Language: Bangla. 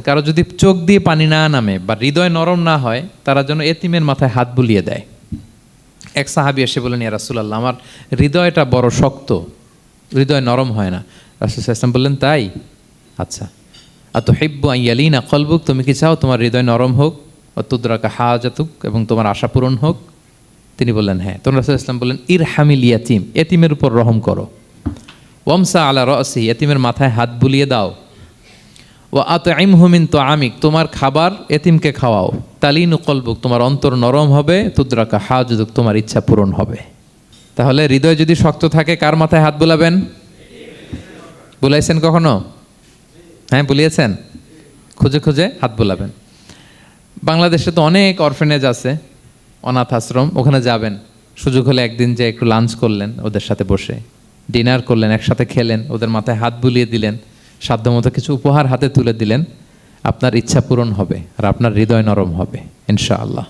কারও যদি চোখ দিয়ে পানি না নামে বা হৃদয় নরম না হয়, তারা যেন এতিমের মাথায় হাত বুলিয়ে দেয়। এক সাহাবি এসে বলেন ইয়া রাসুলাল্লাহ, আমার হৃদয়টা বড় শক্ত, হৃদয় নরম হয় না। রাসুল ইসলাম বললেন, তাই? আচ্ছা। আর তো হেব্বু আইয়ালিনা কলবুক, তুমি কি চাও তোমার হৃদয় নরম হোক? অতুদ্রাকা হাজাতুক, এবং তোমার আশা পূরণ হোক? তিনি বললেন হ্যাঁ। তখন রাসুল ইসলাম বললেন ইর হামিল ইয়াতিম, এতিমের উপর রহম করো। ওমসা আলা রসি এতিমের মাথায় হাত বুলিয়ে দাও। ও আত আইম হুমিন তো আমিক তোমার খাবার এতিমকে খাওয়াও। তালিনু কলবুক, তোমার অন্তর নরম হবে, তুদ্রাকা হাজুদুক, তোমার ইচ্ছা পূরণ হবে। তাহলে হৃদয় যদি শক্ত থাকে, কার মাথায় হাত বুলাবেন? বুলাইছেন কখনো? হ্যাঁ বুলিয়েছেন। খুঁজে খুঁজে হাত বুলাবেন। বাংলাদেশে তো অনেক অরফেনেজ আছে, অনাথ আশ্রম, ওখানে যাবেন। সুযোগ হলে একদিন যে একটু লাঞ্চ করলেন ওদের সাথে বসে। ডিনার করলেন, একসাথে খেলেন, ওদের মাথায় হাত বুলিয়ে দিলেন। সাধ্যমতো কিছু উপহার হাতে তুলে দিলেন। আপনার ইচ্ছা পূরণ হবে আর আপনার হৃদয় নরম হবে, ইনশাআল্লাহ।